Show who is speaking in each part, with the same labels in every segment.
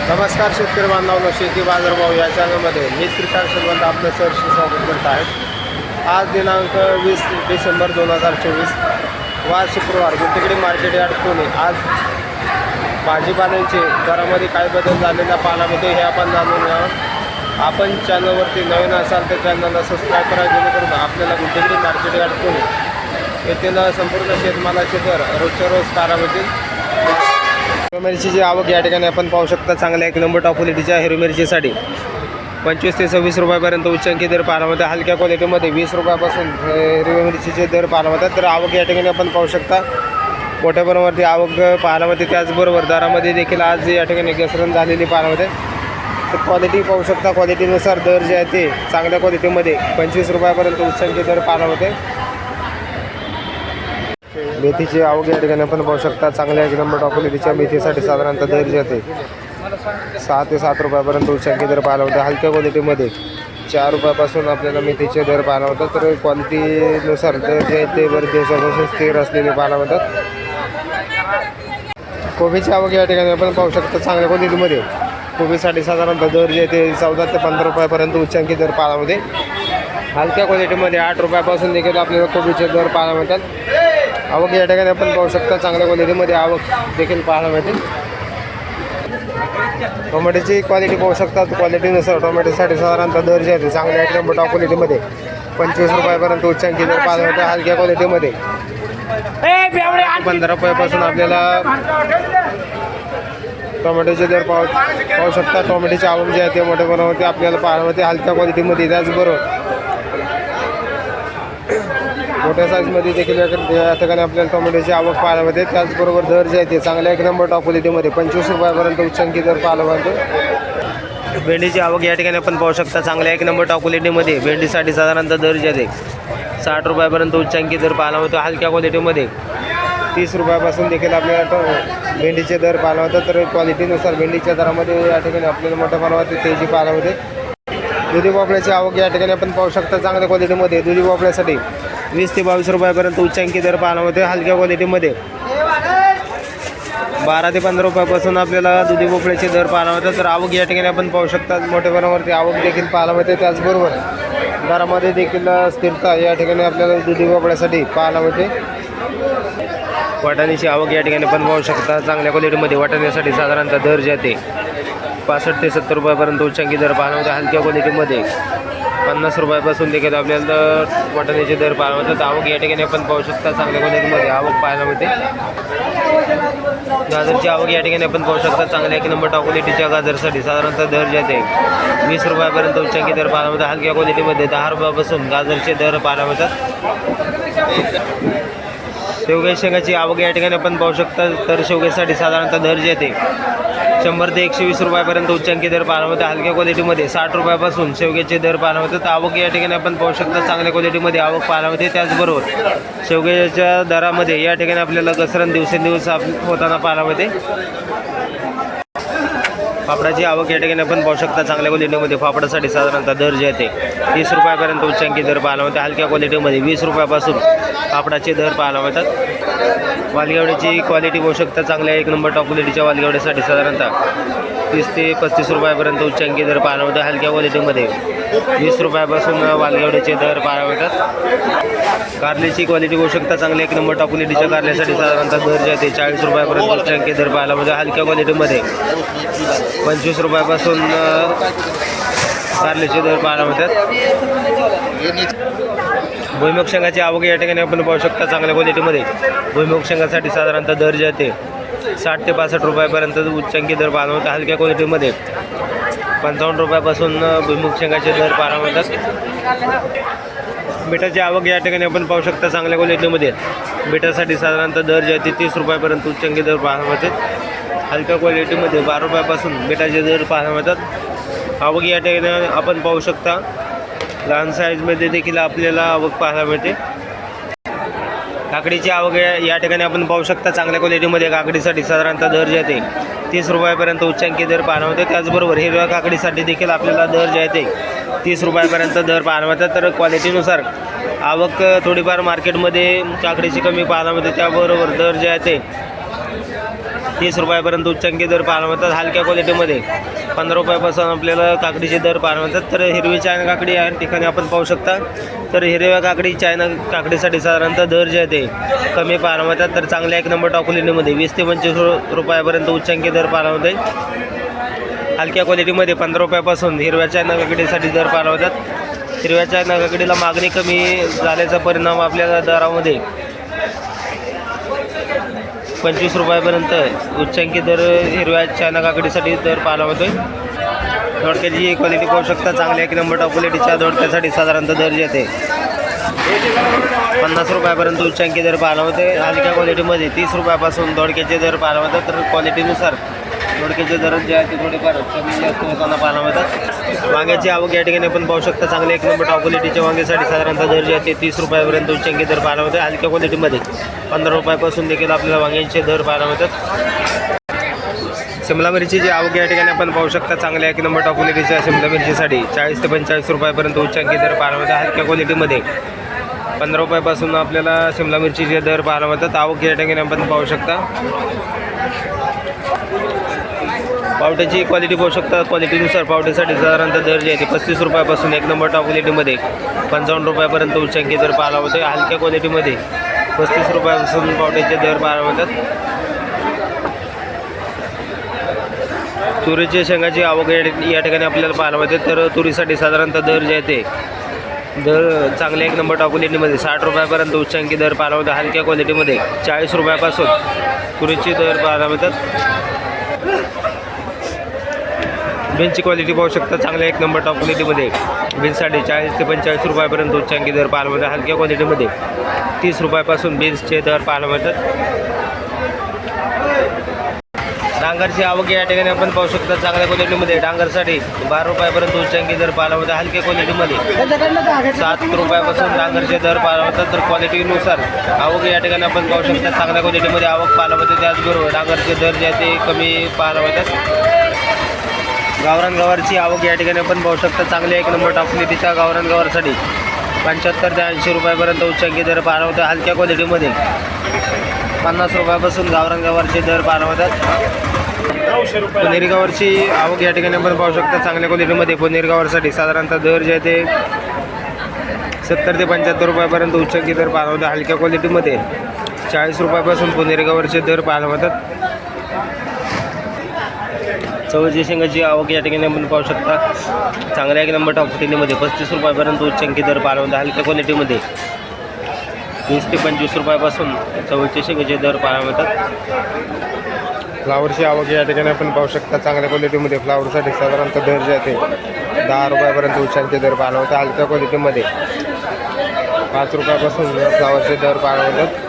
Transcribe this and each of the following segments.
Speaker 1: नमस्कार शेतकरी बांधवांनो शेती बाजारभाव या चॅनलमध्ये मी श्रीकांत श्रीमंत आपलं सहर्ष स्वागत करत आहेत आज दिनांक वीस डिसेंबर दोन हजार चोवीस वार शुक्रवार गुंटेकडे मार्केट यार्ड पुणे. आज भाजीपाल्यांचे दरामध्ये काय बदल झालेल्या पानामध्ये हे आपण जाणून घ्यावं आपण चॅनलवरती नवीन असाल तर चॅनलला सबस्क्राईब करा जेणेकरून आपल्याला गुंटेकडे मार्केट यार्ड पुणे येथील संपूर्ण शेतमालाचे दर रोजच्या रोज कारामधील हिरवी मिरचीची आवक या ठिकाणी आपण पाहू शकता चांगल्या एक नंबर टॉप क्वालिटीच्या हिरवी मिरचीसाठी. पंचवीस ते सव्वीस रुपयापर्यंत उच्चांकी दर पाहायला मिळतात. हलक्या क्वालिटीमध्ये वीस रुपयापासून अ, हिरवी मिरचीचे दर पाहायला मिळतात. तर आवक या ठिकाणी आपण पाहू शकता. मोठ्या प्रमाणावरती आवक पाहायला मिळते. त्याचबरोबर दरामध्ये देखील आज या ठिकाणी घसरण झालेली पाहायला मिळते. तर क्वालिटी पाहू शकता. क्वालिटीनुसार दर जे आहे ते चांगल्या क्वालिटीमध्ये पंचवीस रुपयापर्यंत उच्चांकी दर पाहायला मिळते. मेथीची आवक या ठिकाणी आपण पाहू शकता. चांगल्या एक नंबर टॉप क्वालिटीच्या मेथीसाठी साधारणतः दर जे सहा ते सात रुपयापर्यंत उच्चांकी दर पाहायला होता. हलक्या क्वालिटीमध्ये चार रुपयापासून आपल्याला मेथीचे दर पाहायला होतात. तर क्वालिटीनुसार दर जे आहेत ते बरेच दिवसापासून स्थिर असलेले पाहायला होतात. कोबीची आवक या ठिकाणी आपण पाहू शकता. चांगल्या क्वालिटीमध्ये कोबीसाठी साधारणतः दर जे ते चौदा ते पंधरा रुपयापर्यंत उच्चांकी दर पाहायला होते. हलक्या क्वालिटीमध्ये आठ रुपयापासून देखील आपल्याला कोबीचे दर पाहायला मिळतात. आवक या ठिकाणी आपण पाहू शकता चांगल्या क्वालिटीमध्ये आवक देखील पाहायला मिळते. टोमॅटोची क्वालिटी पाहू शकता. क्वालिटीनुसार टोमॅटोसाठी साधारणतः दर जे आहे चांगल्या नंबर टॉप क्वालिटीमध्ये पंचवीस रुपयापर्यंत उच्चांकी दर पाहायला मिळते. हलक्या क्वालिटीमध्ये. पंधरा रुपयापासून आपल्याला टोमॅटोचे दर पाहू पाहू शकता. टोमॅटोची आवक जी आहे ते मोठ्या प्रमाणावरती आपल्याला पाहायला मिळते. हलक्या क्वालिटीमध्ये. त्याचबरोबर मोठ्या साईजमध्ये देखील या ठिकाणी आपल्याला टोमॅटोची आवक पाहायला मिळते. त्याचबरोबर दर जे आहे ते चांगल्या एक नंबर टॉप क्वालिटीमध्ये पंचवीस रुपयापर्यंत उच्चांकी दर पाहायला मिळते. भेंडीची आवक या ठिकाणी आपण पाहू शकता. चांगल्या एक नंबर टॉप क्वालिटीमध्ये भेंडीसाठी साधारणतः दर जे आहे साठ रुपयापर्यंत उच्चांकी दर पाहायला मिळतो. हलक्या क्वालिटीमध्ये तीस रुपयापासून देखील आपल्याला टो भेंडीचे दर पाहायला होतात तर क्वालिटीनुसार भेंडीच्या दरामध्ये या ठिकाणी आपल्याला मोठ्या प्रमाणावरती तेजी पाहायला होते दुधी भोपळ्याची आवक या ठिकाणी आपण पाहू शकता. चांगल्या क्वालिटीमध्ये दुधी भोपळ्यासाठी वीस ते बावीस रुपयापर्यंत उच्चांकी दर पाहायला होते हलक्या क्वालिटीमध्ये बारा ते पंधरा रुपयापासून आपल्याला दुधी भोपळ्याचे दर पाहायला होतात तर आवक या ठिकाणी आपण पाहू शकतात मोठ्या प्रमाणावरती आवक देखील पाहायला मिळते. त्याचबरोबर दरामध्ये देखील स्थिरता या ठिकाणी आपल्याला दुधी भोपळ्यासाठी पाहायला मिळते. वाटाण्याची आवक या ठिकाणी पण पाहू शकता. चांगल्या क्वालिटीमध्ये वाटाण्यासाठी साधारणतः दर जे आहे ते पासष्ट ते सत्तर रुपयापर्यंत उच्चांकी दर पाहायला होते हलक्या क्वालिटीमध्ये पन्नास रुपयापासून देखील आपल्याला वाटाण्याचे दर पाहायला होतात आवक या ठिकाणी आपण पाहू शकता चांगल्या क्वालिटीमध्ये आवक पाहायला मिळते. गाजरची आवक या ठिकाणी आपण पाहू शकता. चांगल्या एक नंबर टॉप क्वालिटीच्या गाजरसाठी साधारणतः दर जे आहे वीस रुपयापर्यंत उच्चांकी दर पाहायला मिळतात. हलक्या क्वालिटीमध्ये दहा रुपयापासून गाजरचे दर पाहायला मिळतात. शेवग्या शेंगाची आवक या ठिकाणी आपण पाहू शकता. तर शेवग्यासाठी साधारणतः दर जे आहे शंभर ते एकशे वीस रुपयापर्यंत उच्चांकी दर पाहायला होते हलक्या क्वालिटीमध्ये साठ रुपयापासून शेवग्याचे दर पाहायला होते तर आवक या ठिकाणी आपण पाहू शकता चांगल्या क्वालिटीमध्ये आवक पाहायला होते त्याचबरोबर शेवग्याच्या दरामध्ये या ठिकाणी आपल्याला घसरण दिवसेंदिवस आप होताना पाहायला होते फापडाची आवक या ठिकाणी आपण पाहू शकता चांगल्या क्वालिटीमध्ये फापडासाठी साधारणतः दर जे आहे ते तीस रुपयापर्यंत उच्चांकी दर पाहायला मिळतात. हलक्या क्वालिटीमध्ये वीस रुपयापासून फापडाचे दर पाहायला मिळतात. वालगेवड्याची क्वालिटी पाहू शकता. चांगल्या एक नंबर टॉप क्वालिटीच्या वालगेवड्यासाठी साधारणतः तीस ते पस्तीस रुपयापर्यंत उच्चांकी दर पाहायला हलक्या क्वालिटीमध्ये वीस रुपयापासून वालगेवड्याचे दर पाहायला मिळतात कारल्याची क्वालिटी होऊ शकता चांगली एक नंबर टॉप क्वालिटीच्या कारल्यासाठी साधारणतः दर जे आहे ते चाळीस रुपयापर्यंत उच्चांकी दर पाहायला म्हणजे हलक्या क्वालिटीमध्ये पंचवीस रुपयापासून कारल्याचे दर पाहायला मिळतात भुईमुग शेंगाची आवक या ठिकाणी आपण पाहू शकता चांगल्या क्वालिटीमध्ये भुईमुग शेंगासाठी साधारणतः दर जे आहे ते साठ ते पासष्ट रुपयापर्यंत उच्चांकी दर पाहायला हलक्या क्वालिटीमध्ये पंचावन्न रुपयापासून अ, भुईमुग शेंगाचे दर पाहायला मिळतात बिटाची आवक या ठिकाणी आपण पाहू शकता चांगल्या क्वालिटीमध्ये बिटासाठी साधारणतः दर जे आहे ते तीस रुपयापर्यंत उच्चांकी दर पाहायला मिळतात हलक्या क्वालिटीमध्ये बारा रुपयापासून बिटाचे दर पाहायला मिळतात आवक या ठिकाणी आपण पाहू शकता. लहान साईजमध्ये देखील आपल्याला आवक पाहायला मिळते. काकडीची आवक या- या ठिकाणी आपण पाहू शकता चांगल्या क्वालिटीमध्ये काकडीसाठी साधारणतः दर जे आहे तीस रुपयापर्यंत उच्चांकी दर पाहणवते त्याचबरोबर हिरव्या काकडीसाठी देखील आपल्याला दर जे आहे ते तीस रुपयापर्यंत दर पाहणवतात तर क्वालिटीनुसार आवक थोडीफार मार्केटमध्ये काकडीची कमी पाहायला मिळते त्याबरोबर दर जे आहे ते तीस रुपयापर्यंत उच्चांकी दर पाहायला मिळतात हलक्या क्वालिटीमध्ये. पंधरा रुपयापासून आपल्याला काकडीचे दर पार होतात तर हिरवी चायना काकडी या ठिकाणी आपण पाहू शकता. तर हिरव्या काकडी चायना काकडीसाठी साधारणतः दर जे आहे ते कमी पार होतात तर चांगल्या एक नंबर टॉकुलिटीमध्ये वीस ते पंचवीस रुपयापर्यंत उच्चांकी दर पार होते हलक्या क्वालिटीमध्ये पंधरा रुपयापासून हिरव्या चायना काकडीसाठी दर पार होतात हिरव्या चायना काकडीला मागणी कमी झाल्याचा परिणाम आपल्या दरामध्ये पंचवीस रुपयापर्यंत उच्चांकी दर हिरव्या चायना काकडीसाठी दर पाहायला आहे दोडक्याची क्वालिटी पाहू शकता. चांगल्या एक नंबर टॉप क्वालिटीच्या दोडक्यासाठी साधारणतः दर जे येते. पन्नास रुपयापर्यंत उच्चांकी दर पाहायला होते हलक्या क्वालिटीमध्ये तीस रुपयापासून दोडक्याचे दर पाहायला होतं तर क्वालिटीनुसार दोडक्याचे दर जे आहे ते थोडेफार कमी जास्त होताना पाहायला मिळतात वांग्याची आवक या ठिकाणी आपण पाहू शकता. चांगले एक नंबर टॉप क्वालिटीच्या वांग्यासाठी साधारणतः दर जे आहे ते तीस रुपयापर्यंत उच्चांकी दर पाहायला मिळतात हलक्या क्वालिटीमध्ये पंधरा रुपयापासून देखील आपल्याला वांग्यांचे दर पाहायला मिळतात. शिमला मिरचीची आवक या ठिकाणी आपण पाहू शकता. चांगल्या एक नंबर टॉप क्वालिटीच्या शिमला मिरचीसाठी चाळीस ते पंचेचाळीस रुपयापर्यंत उच्चांकी दर पाहायला मिळतात. हलक्या क्वालिटीमध्ये पंधरा रुपयापासून आपल्याला शिमला मिरचीचे दर पाहायला मिळतात. आवक या ठिकाणी आपण पाहू शकता. पावट्याची क्वालिटी पाहू शकता क्वालिटीनुसार पावट्यासाठी साधारणतः दर जे आहे ते पस्तीस रुपयापासून एक नंबर टॉप क्वालिटीमध्ये पंचावन्न रुपयापर्यंत उच्चांकी दर पाहायला होते हलक्या क्वालिटीमध्ये पस्तीस रुपयापासून पावट्याचे दर पाहायला मिळतात तुरीच्या शेंगाची आवक या ठिकाणी आपल्याला पाहायला मिळते. तर तुरीसाठी साधारणतः दर जे आहे ते दर चांगल्या एक नंबर टॉप क्वालिटीमध्ये साठ रुपयापर्यंत उच्चांकी दर पाहायला होता हलक्या क्वालिटीमध्ये चाळीस रुपयापासून तुरीची दर पाहायला मिळतात. बीन्सची क्वालिटी पाहू शकता. चांगल्या एक नंबर टॉप क्वालिटीमध्ये बीन्ससाठी चाळीस ते पंचेचाळीस रुपयापर्यंत उच्चांकी दर पाहायला मिळतात. हलक्या क्वालिटीमध्ये तीस रुपयापासून बीन्सचे दर पाहायला मिळतात. डांगरची आवक या ठिकाणी आपण पाहू शकता. चांगल्या क्वालिटीमध्ये डांगरसाठी बारा रुपयापर्यंत उच्चांकी दर पाहायला मिळतात. हलक्या क्वालिटीमध्ये सात रुपयापासून डांगरचे दर पाहायला मिळतात. तर क्वालिटीनुसार आवक या ठिकाणी आपण पाहू शकता. चांगल्या क्वालिटीमध्ये आवक पाहायला मिळते. त्याचबरोबर डांगरचे दर जे आहे ते कमी पाहायला मिळतात. गावरान गवारची आवक या ठिकाणी आपण पाहू शकता. चांगली एक नंबर टाकली तिच्या गावरान गवारसाठी पंच्याहत्तर ते ऐंशी रुपयापर्यंत उच्चांकी दर पार होता हलक्या क्वालिटीमध्ये पन्नास रुपयापासून गावरान गवारचे दर पार होतात पनीर आवक या ठिकाणी आपण पाहू शकता. चांगल्या क्वालिटीमध्ये पनीर साधारणतः दर जे ते सत्तर ते पंच्याहत्तर रुपयापर्यंत उच्चांकी दर पाहायला हलक्या क्वालिटीमध्ये चाळीस रुपयापासून पनीर दर दर होतात होतात शेंगाची आवक या ठिकाणी आपण पाहू शकता. चांगल्या एक नंबर टॉप क्वालिटीमध्ये पस्तीस रुपयापर्यंत उच्चंकी दर पाहायला हलक्या क्वालिटीमध्ये वीस ते पंचवीस रुपयापासून चवळची शेंगाचे दर पाळवतात फ्लावरची आवक या ठिकाणी आपण पाहू शकता. चांगल्या क्वालिटीमध्ये फ्लावरसाठी साधारणतः दर जे आहे दहा रुपयापर्यंत उच्चांचे दर पाळवतात हलक्या क्वालिटीमध्ये पाच रुपयापासून फ्लावरचे दर पाळवतात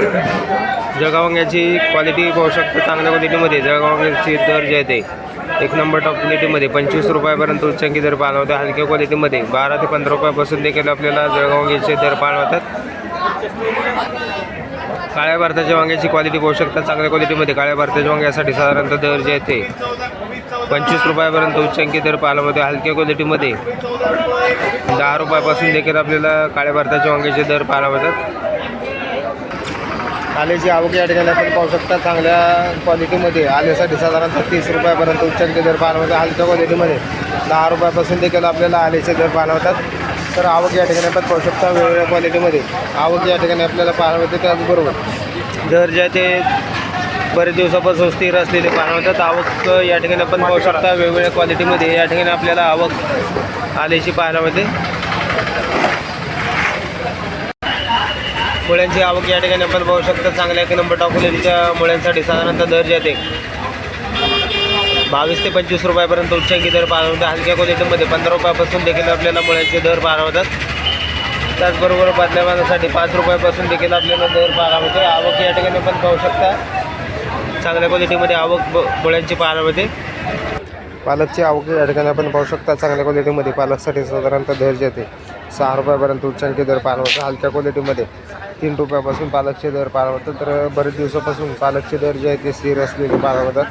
Speaker 1: होतात जळगावांग्याची क्वालिटी पाहू शकता चांगल्या क्वालिटीमध्ये जळगावांग्याची दर जे आहे ते एक नंबर टॉप क्वालिटीमध्ये पंचवीस रुपयापर्यंत उच्चांकी दर पाहायला हलक्या क्वालिटीमध्ये बारा ते पंधरा रुपयापासून देखील आपल्याला जळगावांग्याचे दर पाळवतात होतात. काळ्या भारताच्या वांग्याची क्वालिटी पाहू शकता चांगल्या क्वालिटीमध्ये काळ्या भारताच्या वांग्यासाठी साधारणतः दर जे आहे ते पंचवीस रुपयापर्यंत उच्चांकी दर पाहायला हलक्या क्वालिटीमध्ये दहा रुपयापासून देखील आपल्याला काळ्या भारताच्या वांग्याचे दर पाहायला मिळतात आल्याची आवक या ठिकाणी आपण पाहू शकता चांगल्या क्वालिटीमध्ये आल्यासाठी साधारणतः तीस रुपयापर्यंत उच्चांकी दर पाहायला मिळतात हलक्या क्वालिटीमध्ये दहा रुपयापासून देखील आपल्याला आल्याचे दर पाहायला मिळतात तर आवक या ठिकाणी आपण पाहू शकता वेगवेगळ्या क्वालिटीमध्ये आवक या ठिकाणी आपल्याला पाहायला मिळते त्याचबरोबर दर जे ते बरेच दिवसापासून स्थिर असलेले पाहायला मिळतात आवक या ठिकाणी आपण पाहू शकता वेगवेगळ्या क्वालिटीमध्ये या ठिकाणी आपल्याला आवक आल्याची पाहायला मिळते मुळ्यांची आवक या ठिकाणी आपण पाहू शकता. चांगल्या एक नंबर टॉप क्वालिटीच्या मुळ्यांसाठी साधारणतः दर जे आहे बावीस ते पंचवीस रुपयापर्यंत उच्चांकी दर पाहायला होते हलक्या क्वालिटीमध्ये पंधरा रुपयापासून देखील आपल्याला मुळ्यांचे दर पाहायला होतात त्याचबरोबर बदल्यामानासाठी पाच रुपयापासून देखील आपल्याला दर पाहायला होते आवक या ठिकाणी पण पाहू शकता. चांगल्या क्वालिटीमध्ये आवक ब- मुळ्यांची पाहायला होते पालकची आवक या ठिकाणी आपण पाहू शकता. चांगल्या क्वालिटीमध्ये पालकसाठी साधारणतः दर जे सहा रुपयापर्यंत उच्चांकी दर पाहायला होतं हलक्या क्वालिटीमध्ये तीन रुपयापासून पालकचे दर होतं तर बरेच दिवसापासून पालकचे दर जे आहेत ते स्थिर असलेले होतात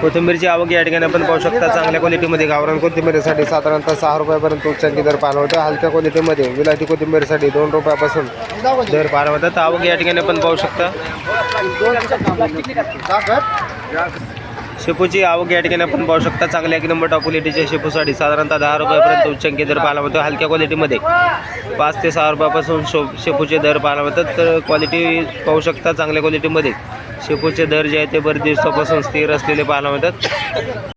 Speaker 1: कोथिंबीरची आवक या ठिकाणी आपण पाहू शकता चांगल्या क्वालिटीमध्ये गावरान कोथिंबीरीसाठी साधारणतः सहा रुपयापर्यंत उच्चांकी दर पाहायला होतं हलक्या क्वालिटीमध्ये विलायती कोथिंबीरीसाठी दोन रुपयापासून दर होतात आवक या ठिकाणी आपण पाहू शकता. शेपूची आवक या ठिकाणी आपण पाहू शकता. चांगल्या एक नंबर टॉप क्वालिटीच्या शेपूसाठी. साधारणतः दहा रुपयापर्यंत उच्चांकी दर पाहायला मिळतो. हलक्या क्वालिटीमध्ये पाच ते सहा रुपयापासून शो शेपूचे दर पाहायला होतात तर क्वालिटी पाहू शकता चांगल्या क्वालिटीमध्ये शेपूचे दर जे आहे ते बरेच दिवसापासून स्थिर असलेले पाहायला मिळतात.